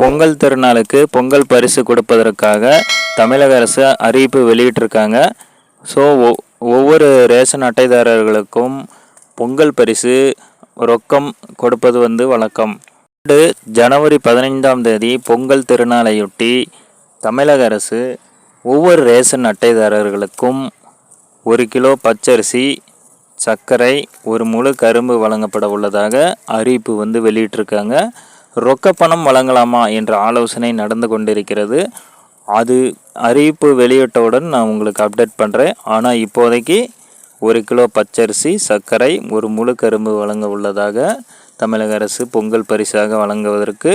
பொங்கல் திருநாளுக்கு பொங்கல் பரிசு கொடுப்பதற்காக தமிழக அரசு அறிவிப்பு வெளியிட்டிருக்காங்க. ஸோ ஒவ்வொரு ரேஷன் அட்டைதாரர்களுக்கும் பொங்கல் பரிசு ரொக்கம் கொடுப்பது வந்து வழக்கம். ஆண்டு ஜனவரி பதினைந்தாம் தேதி பொங்கல் திருநாளையொட்டி தமிழக அரசு ஒவ்வொரு ரேஷன் அட்டைதாரர்களுக்கும் ஒரு கிலோ பச்சரிசி சர்க்கரை ஒரு முழு கரும்பு வழங்கப்பட உள்ளதாக அறிவிப்பு வந்து வெளியிட்டிருக்காங்க. ரொக்க பணம் வழங்கலாமா என்ற ஆலோசனை நடந்து கொண்டிருக்கிறது. அது அறிவிப்பு வெளியிட்டவுடன் நான் உங்களுக்கு அப்டேட் பண்ணுறேன் ஆனால் இப்போதைக்கு ஒரு கிலோ பச்சரிசி சர்க்கரை ஒரு முழு கரும்பு வழங்க உள்ளதாக தமிழக அரசு பொங்கல் பரிசாக வழங்குவதற்கு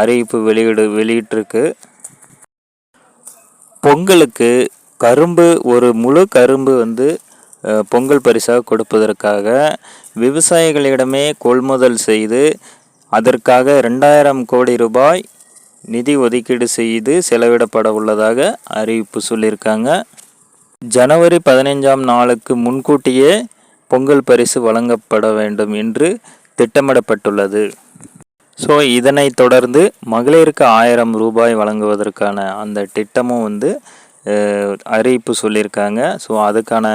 அறிவிப்பு வெளியிடு வெளியிட்டிருக்கு. பொங்கலுக்கு கரும்பு ஒரு முழு கரும்பு வந்து பொங்கல் பரிசாக கொடுப்பதற்காக விவசாயிகளிடமே கொள்முதல் செய்து அதற்காக ரெண்டாயிரம் கோடி ரூபாய் நிதி ஒதுக்கீடு செய்து செலவிடப்பட உள்ளதாக அறிவிப்பு சொல்லியிருக்காங்க. ஜனவரி பதினைஞ்சாம் நாளுக்கு முன்கூட்டியே பொங்கல் பரிசு வழங்கப்பட வேண்டும் என்று திட்டமிடப்பட்டுள்ளது. ஸோ இதனைத் தொடர்ந்து மகளிருக்கு ஆயிரம் ரூபாய் வழங்குவதற்கான அந்த திட்டமும் வந்து அறிவிப்பு சொல்லியிருக்காங்க. ஸோ அதுக்கான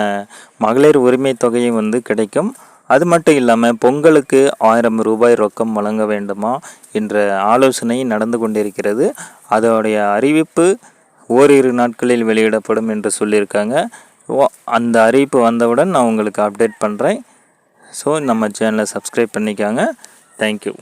மகளிர் உரிமை தொகையும் வந்து கிடைக்கும். அது மட்டும் இல்லாமல் பொங்கலுக்கு ஆயிரம் ரூபாய் ரொக்கம் வழங்க வேண்டுமா என்ற ஆலோசனை நடந்து கொண்டிருக்கிறது. அதோடைய அறிவிப்பு ஓரிரு நாட்களில் வெளியிடப்படும் என்று சொல்லியிருக்காங்க. ஓ அந்த அறிவிப்பு வந்தவுடன் நான் உங்களுக்கு அப்டேட் பண்ணுறேன் ஸோ நம்ம சேனலை சப்ஸ்கிரைப் பண்ணிக்காங்க. தேங்க்யூ